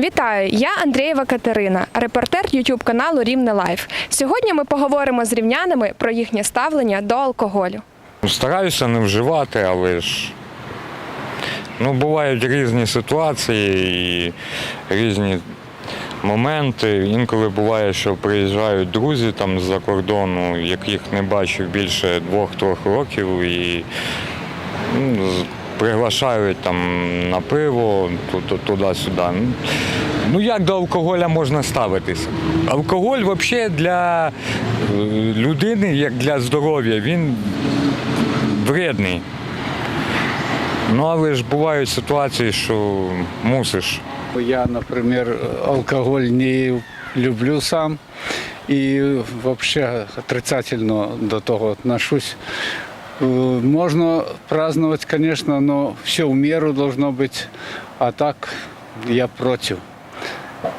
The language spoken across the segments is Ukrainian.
Вітаю! Я Андрієва Катерина, репортер YouTube каналу Рівне Лайф. Сьогодні ми поговоримо з рівнянами про їхнє ставлення до алкоголю. Стараюся не вживати, але ж ну, бувають різні ситуації і різні моменти. Інколи буває, що приїжджають друзі там з-за кордону, яких не бачив більше двох-трьох років і ну, приглашають там на пиво, ту- ту- туди-сюди. Ну як до алкоголя можна ставитися? Алкоголь взагалі для е, людини, як для здоров'я, він вредний. Ну, але ж бувають ситуації, що мусиш. Я, например, алкоголь не люблю сам и вообще отрицательно до того отношусь. Э, Можно праздновать, конечно, но все в меру должно быть, а так я против.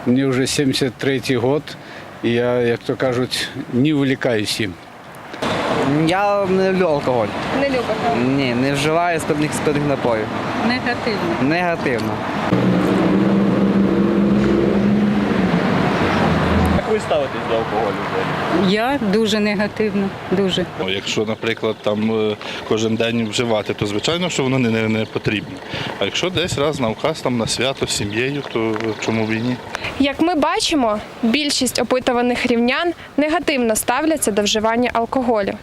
Мне уже 73 год, і я, як то кажуть, не увлекаюсь їм. Я не люблю алкоголь. Не любите. Ні, не вживаю складних спиртних напоїв. Негативно. Негативно. До алкоголю? Я дуже негативно. Дуже. Ну, Якщо, наприклад, там е, кожен день вживати, то звичайно, що воно не, не, не потрібно. А якщо десь раз на указ, там на свято з сім'єю, то чому б і ні? Як ми бачимо, більшість опитуваних рівнян негативно ставляться до вживання алкоголю.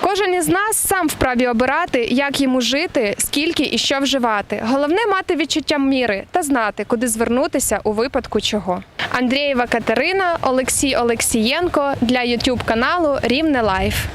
Кожен із нас сам вправі обирати, як йому жити, скільки і що вживати. Головне мати відчуття міри та знати, куди звернутися у випадку чого. Андрієва Катерина, Олексій Олексієнко для YouTube каналу Рівне Лайф.